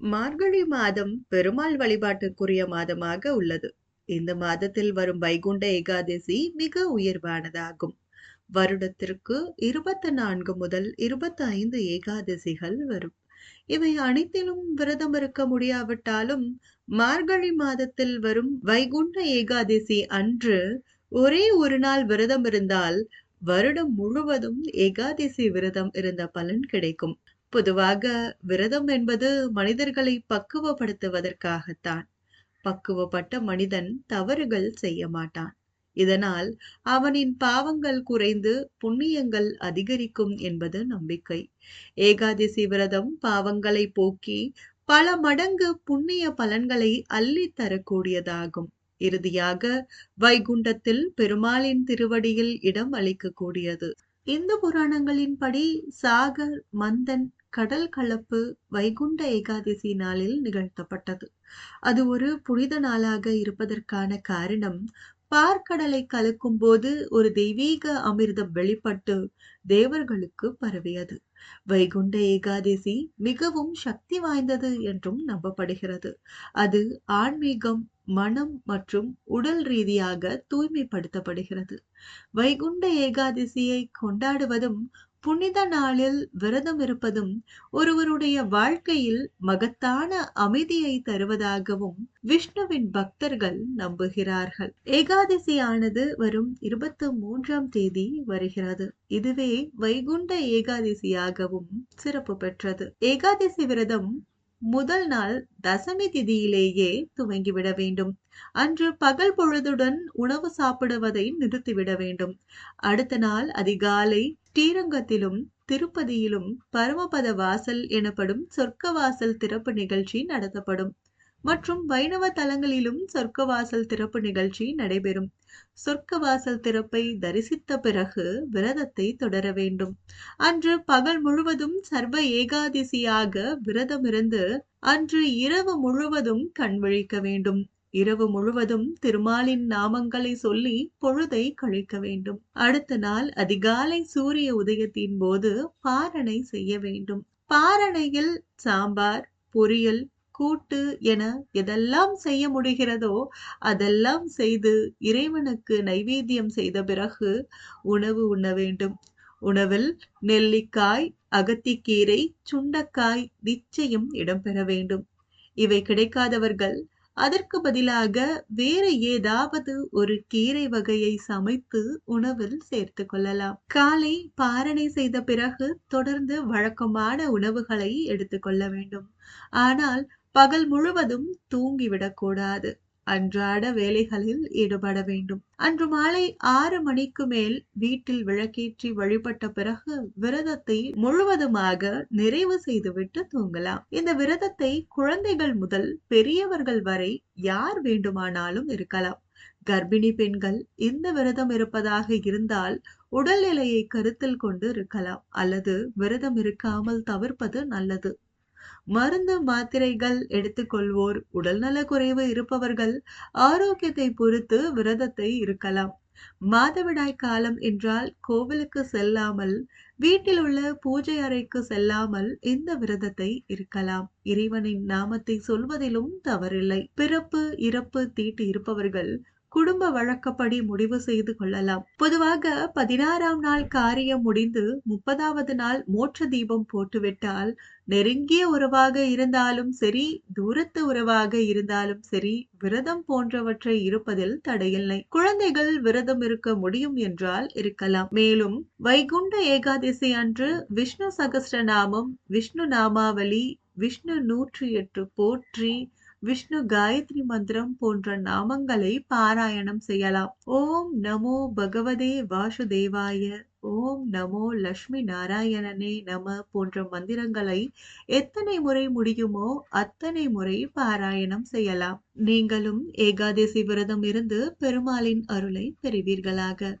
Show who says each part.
Speaker 1: மார்கழி மாதம் பெருமாள் வழிபாட்டுக்குரிய மாதமாக உள்ளது. இந்த மாதத்தில் வரும் வைகுண்ட ஏகாதசி மிக உயர்வானதாகும். வருடத்திற்கு இருபத்தி நான்கு முதல் இருபத்தி ஐந்து ஏகாதசிகள் வரும். இவை அனைத்திலும் விரதம் இருக்க முடியாவிட்டாலும் மார்கழி மாதத்தில் வரும் வைகுண்ட ஏகாதசி அன்று ஒரே ஒரு நாள் விரதம் இருந்தால் வருடம் முழுவதும் ஏகாதசி விரதம் இருந்த பலன் கிடைக்கும். பொதுவாக விரதம் என்பது மனிதர்களை பக்குவப்படுத்துவதற்காகத்தான். பக்குவப்பட்ட மனிதன் தவறுகள் செய்ய மாட்டான். இதனால் அவனின் பாவங்கள் குறைந்து புண்ணியங்கள் அதிகரிக்கும் என்பது நம்பிக்கை. ஏகாதசி விரதம் பாவங்களை போக்கி பல மடங்கு புண்ணிய பலன்களை அள்ளி தரக்கூடியதாகும். இறுதியாக வைகுண்டத்தில் பெருமாளின் திருவடியில் இடம் அளிக்கக்கூடியது. இந்து புராணங்களின்படி சாகர் மந்தன் கடல் கலப்பு வைகுண்ட ஏகாதசி நாளில் நிகழ்த்தப்பட்டது. அது ஒரு புனித நாளாக இருப்பதற்கான காரணம் பார்க்கடலை கலக்கும் போது ஒரு தெய்வீக அமிர்தம் வெளிப்பட்டு தேவர்களுக்கு பரவியது. வைகுண்ட ஏகாதசி மிகவும் சக்தி வாய்ந்தது என்றும் நம்பப்படுகிறது. அது ஆன்மீகம் மனம் மற்றும் உடல் ரீதியாக தூய்மைப்படுத்தப்படுகிறது. வைகுண்ட ஏகாதசியை கொண்டாடுவதும் புனித நாளில் விரதம் இருப்பதும் ஒருவருடைய வாழ்க்கையில் மகத்தான அமைதியை தருவதாகவும் விஷ்ணுவின் பக்தர்கள் நம்புகிறார்கள். ஏகாதசியானது வரும் இருபத்தி மூன்றாம் தேதி வருகிறது. இதுவே வைகுண்ட ஏகாதசியாகவும் சிறப்பு பெற்றது. ஏகாதசி விரதம் முதல் நாள் தசமி திதியிலேயே துவங்கிவிட வேண்டும். அன்று பகல் பொழுதுடன் உணவு சாப்பிடுவதை நிறுத்திவிட வேண்டும். அடுத்த நாள் அதிகாலை ஸ்ரீரங்கத்திலும் திருப்பதியிலும் பரமபத வாசல் எனப்படும் சொர்க்க வாசல் திறப்பு நிகழ்ச்சி நடத்தப்படும். மற்றும் வைணவ தலங்களிலும் சொர்க்கவாசல் திறப்பு நிகழ்ச்சி நடைபெறும். சொர்க்கவாசல் திறப்பை தரிசித்த பிறகு விரதத்தை தொடர வேண்டும். அன்று பகல் முழுவதும் சர்வ ஏகாதசியாக விரதமிருந்து அன்று இரவு முழுவதும் கண் விழிக்க வேண்டும். இரவு முழுவதும் திருமாலின் நாமங்களை சொல்லி பொழுதை கழிக்க வேண்டும். அடுத்த நாள் அதிகாலை சூரிய உதயத்தின் போது பாரணை செய்ய வேண்டும். பாரணையில் சாம்பார் பொரியல் கூட்டு என எதெல்லாம் செய்ய முடிகிறதோ அதெல்லாம் செய்து இறைவனுக்கு நைவேத்தியம் செய்த பிறகு உணவு உண்ண வேண்டும். உணவில் நெல்லிக்காய் அகத்திக்கீரை சுண்டக்காய் நிச்சயம் இடம்பெற வேண்டும். இவை கிடைக்காதவர்கள் அதற்கு பதிலாக வேறு ஏதாவது ஒரு கீரை வகையை சமைத்து உணவில் சேர்த்து கொள்ளலாம். காலை பாரணை செய்த பிறகு தொடர்ந்து வழக்கமான உணவுகளை எடுத்துக்கொள்ள வேண்டும். ஆனால் பகல் முழுவதும் தூங்கிவிடக்கூடாது அன்றாட வேலைகளில் ஈடுபட வேண்டும். அன்று மாலை ஆறு மணிக்கு மேல் வீட்டில் விளக்கேற்றி வழிபட்ட பிறகு விரதத்தை முழுவதுமாக நிறைவு செய்துவிட்டு தூங்கலாம். இந்த விரதத்தை குழந்தைகள் முதல் பெரியவர்கள் வரை யார் வேண்டுமானாலும் இருக்கலாம். கர்ப்பிணி பெண்கள் இந்த விரதம் இருப்பதாக இருந்தால் உடல்நிலையை கருத்தில் கொண்டு இருக்கலாம். அல்லது விரதம் இருக்காமல் தவிர்ப்பது நல்லது. மருந்து மாத்திரைகள் எடுத்துக்கொள்வோர் உடல்நல குறைவு இருப்பவர்கள் ஆரோக்கியத்தை பொறுத்து விரதத்தை இருக்கலாம். மாதவிடாய் காலம் என்றால் கோவிலுக்கு செல்லாமல் வீட்டில் உள்ள பூஜை அறைக்கு செல்லாமல் இந்த விரதத்தை இருக்கலாம். இறைவனின் நாமத்தை சொல்வதிலும் தவறில்லை. பிறப்பு இறப்பு தீட்டு இருப்பவர்கள் குடும்ப வழக்கப்படி முடிவு செய்து கொள்ளலாம். பொதுவாக பதினாறாம் நாள் காரியம் முடிந்து முப்பதாவது நாள் மோட்ச தீபம் போட்டுவிட்டால் நெருங்கிய உறவாக இருந்தாலும் சரி தூரத்து உறவாக இருந்தாலும் சரி விரதம் போன்றவற்றை இருப்பதில் தடையில்லை. குழந்தைகள் விரதம் இருக்க முடியும் என்றால் இருக்கலாம். மேலும் வைகுண்ட ஏகாதசி அன்று விஷ்ணு சகஸ்ர நாமம் விஷ்ணு நாமாவளி விஷ்ணு நூற்றி எட்டு போற்றி விஷ்ணு காயத்ரி மந்திரம் போன்ற நாமங்களை பாராயணம் செய்யலாம். ஓம் நமோ பகவதே வாசுதேவாய ஓம் நமோ லட்சுமி நாராயணனே நம போன்ற மந்திரங்களை எத்தனை முறை முடியுமோ அத்தனை முறை பாராயணம் செய்யலாம். நீங்களும் ஏகாதசி விரதம் இருந்து பெருமாளின் அருளை பெறுவீர்களாக.